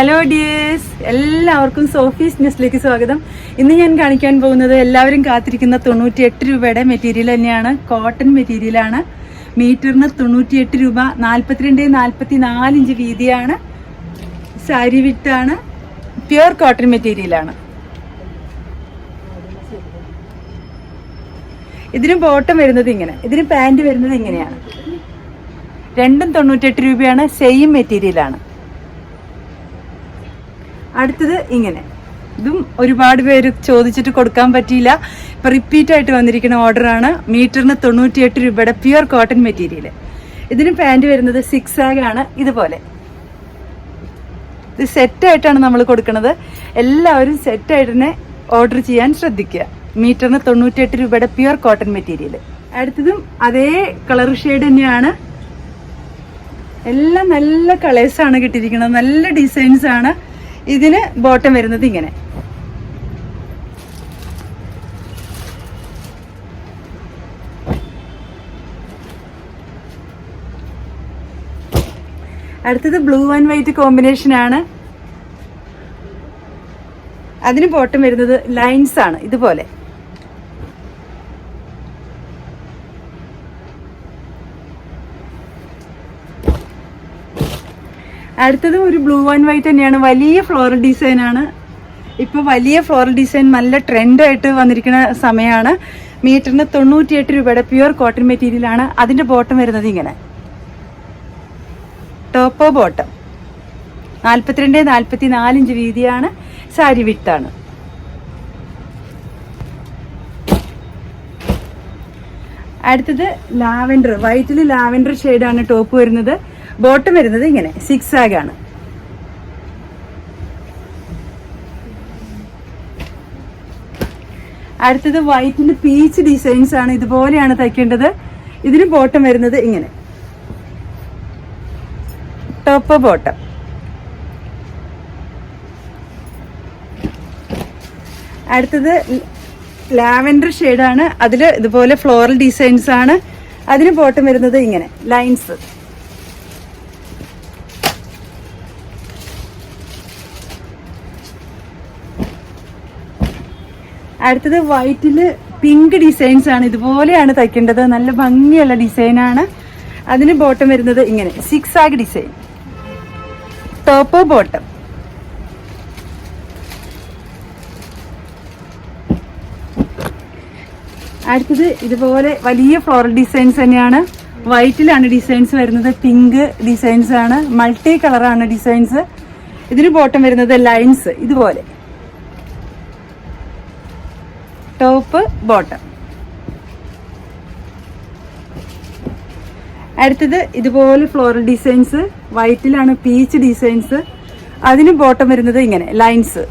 Hello dears എല്ലാവർക്കും Sophie's ന്യൂസിലേക്ക് സ്വാഗതം. ഇന്ന് ഞാൻ കാണിക്കാൻ പോകുന്നത് എല്ലാവരും കാത്തിരിക്കുന്ന തൊണ്ണൂറ്റിയെട്ട് രൂപയുടെ മെറ്റീരിയൽ തന്നെയാണ്. കോട്ടൺ മെറ്റീരിയലാണ് മീറ്ററിന് തൊണ്ണൂറ്റിയെട്ട് രൂപ നാൽപ്പത്തിരണ്ട് നാൽപ്പത്തി നാല് ഇഞ്ച് വീതിയാണ്. സാരി വിട്ടാണ് പ്യുവർ കോട്ടൺ മെറ്റീരിയലാണ് ഇതിന് ബോട്ടം വരുന്നത് ഇങ്ങനെ. ഇതിന് പാന്റ് വരുന്നത് ഇങ്ങനെയാണ്. രണ്ടും തൊണ്ണൂറ്റെട്ട് രൂപയാണ്. സെയിം മെറ്റീരിയലാണ് അടുത്തത് ഇങ്ങനെ. ഇതും ഒരുപാട് പേര് ചോദിച്ചിട്ട് കൊടുക്കാൻ പറ്റിയില്ല. ഇപ്പൊ റിപ്പീറ്റ് ആയിട്ട് വന്നിരിക്കുന്ന ഓർഡറാണ് മീറ്ററിന് തൊണ്ണൂറ്റിയെട്ട് രൂപയുടെ പ്യുവർ കോട്ടൺ മെറ്റീരിയൽ ഇതിന് പാന്റ് വരുന്നത് സിക്സ് ആണ്. ഇതുപോലെ. ഇത് സെറ്റായിട്ടാണ് നമ്മൾ കൊടുക്കുന്നത്. എല്ലാവരും സെറ്റായിട്ട് തന്നെ ഓർഡർ ചെയ്യാൻ ശ്രദ്ധിക്കുക. മീറ്ററിന് തൊണ്ണൂറ്റിയെട്ട് രൂപയുടെ പ്യുവർ കോട്ടൺ മെറ്റീരിയൽ അടുത്തതും അതേ കളർ ഷെയ്ഡ് തന്നെയാണ്. എല്ലാം നല്ല കളേഴ്സാണ് കിട്ടിയിരിക്കുന്നത്. നല്ല ഡിസൈൻസ് ആണ്. ഇതിന് ബോട്ടം വരുന്നത് ഇങ്ങനെ. അടുത്തത് ബ്ലൂ ആൻഡ് വൈറ്റ് കോമ്പിനേഷൻ ആണ്. അതിന് ബോട്ടം വരുന്നത് ലൈൻസ് ആണ് ഇതുപോലെ. അടുത്തതും ഒരു ബ്ലൂ ആൻഡ് വൈറ്റ് തന്നെയാണ്. വലിയ ഫ്ലോറൽ ഡിസൈൻ ആണ്. ഇപ്പോൾ വലിയ ഫ്ലോറൽ ഡിസൈൻ നല്ല ട്രെൻഡായിട്ട് വന്നിരിക്കുന്ന സമയമാണ് മീറ്ററിന് തൊണ്ണൂറ്റിയെട്ട് രൂപയുടെ പ്യുവർ കോട്ടൺ മെറ്റീരിയൽ ആണ്. അതിന്റെ ബോട്ടം വരുന്നത് ഇങ്ങനെ. ടോപ്പോ ബോട്ടം നാൽപ്പത്തിരണ്ട് നാൽപ്പത്തി നാലിഞ്ച് വീതിയാണ്. സാരി വിട്ടാണ് അടുത്തത് ലാവൻഡർ. വൈറ്റിൽ ലാവൻഡർ ഷെയ്ഡാണ് ടോപ്പ് വരുന്നത്. ബോട്ടം വരുന്നത് ഇങ്ങനെ സിക്സ് ആഗാണ് അടുത്തത് വൈറ്റിന്റെ പീച്ച് ഡിസൈൻസ് ആണ് ഇതുപോലെയാണ് തയ്ക്കേണ്ടത്. ഇതിന് ബോട്ടം വരുന്നത് ഇങ്ങനെ. ടോപ്പ് ബോട്ടം അടുത്തത് ലാവൻഡർ ഷെയ്ഡാണ് അതിൽ ഇതുപോലെ ഫ്ലോറൽ ഡിസൈൻസ് ആണ്. അതിന് ബോട്ടം വരുന്നത് ഇങ്ങനെ ലൈൻസ് അടുത്തത് വൈറ്റിൽ പിങ്ക് ഡിസൈൻസ് ആണ്. ഇതുപോലെയാണ് തയ്ക്കേണ്ടത്. നല്ല ഭംഗിയുള്ള ഡിസൈനാണ് അതിന് ബോട്ടം വരുന്നത് ഇങ്ങനെ. സിക്സ് ആഗ് ഡിസൈൻ ടോപ്പ് ബോട്ടം അടുത്തത് ഇതുപോലെ വലിയ ഫ്ലോറൽ ഡിസൈൻസ് തന്നെയാണ്. വൈറ്റിലാണ് ഡിസൈൻസ് വരുന്നത്. പിങ്ക് ഡിസൈൻസ് ആണ്. മൾട്ടി കളറാണ് ഡിസൈൻസ് ഇതിന് ബോട്ടം വരുന്നത് ലൈൻസ് ഇതുപോലെ. Top bottom. അടുത്തത് ഇതുപോലെ ഫ്ലോറൽ ഡിസൈൻസ് വൈറ്റിലാണ് പീച്ച് ഡിസൈൻസ്. അതിന് ബോട്ടം വരുന്നത് ഇങ്ങനെ ലൈൻസ്.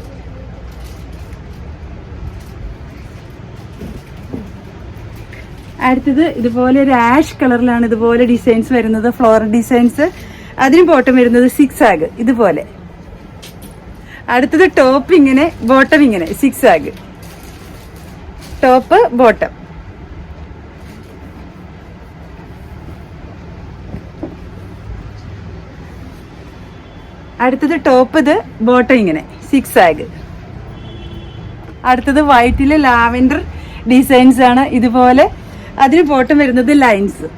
അടുത്തത് ഇതുപോലെ ഒരു ആഷ് കളറിലാണ് ഇതുപോലെ ഡിസൈൻസ് വരുന്നത് ഫ്ലോറൽ ഡിസൈൻസ്. അതിന് ബോട്ടം വരുന്നത് സിക്സ് ആഗ് ഇതുപോലെ. അടുത്തത് ടോപ്പ് ഇങ്ങനെ ബോട്ടം ഇങ്ങനെ സിക്സ് ആഗ് ടോപ്പ് ബോട്ടം. അടുത്തത് ടോപ്പ് ഇത് ബോട്ടം ഇങ്ങനെ സിക്സ് ആഗ് അടുത്തത് വൈറ്റിൽ ലാവൻഡർ ഡിസൈൻസ് ആണ് ഇതുപോലെ അതിന് ബോട്ടം വരുന്നത് ലൈൻസ്.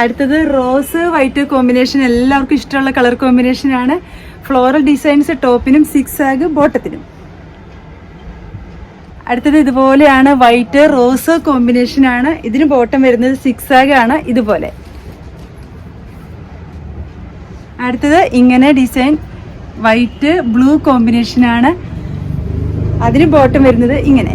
അടുത്തത് റോസ് വൈറ്റ് കോമ്പിനേഷൻ എല്ലാവർക്കും ഇഷ്ടമുള്ള കളർ കോമ്പിനേഷൻ ആണ്. ഫ്ലോറൽ ഡിസൈൻസ് ടോപ്പിനും സിക്സ് ആഗ് ബോട്ടത്തിനും. അടുത്തത് ഇതുപോലെയാണ് വൈറ്റ് റോസ് കോമ്പിനേഷൻ ആണ്. ഇതിന് ബോട്ടം വരുന്നത് സിക്സ് ആഗ് ആണ് ഇതുപോലെ. അടുത്തത് ഇങ്ങനെ ഡിസൈൻ വൈറ്റ് ബ്ലൂ കോമ്പിനേഷൻ ആണ്. അതിന് ബോട്ടം വരുന്നത് ഇങ്ങനെ.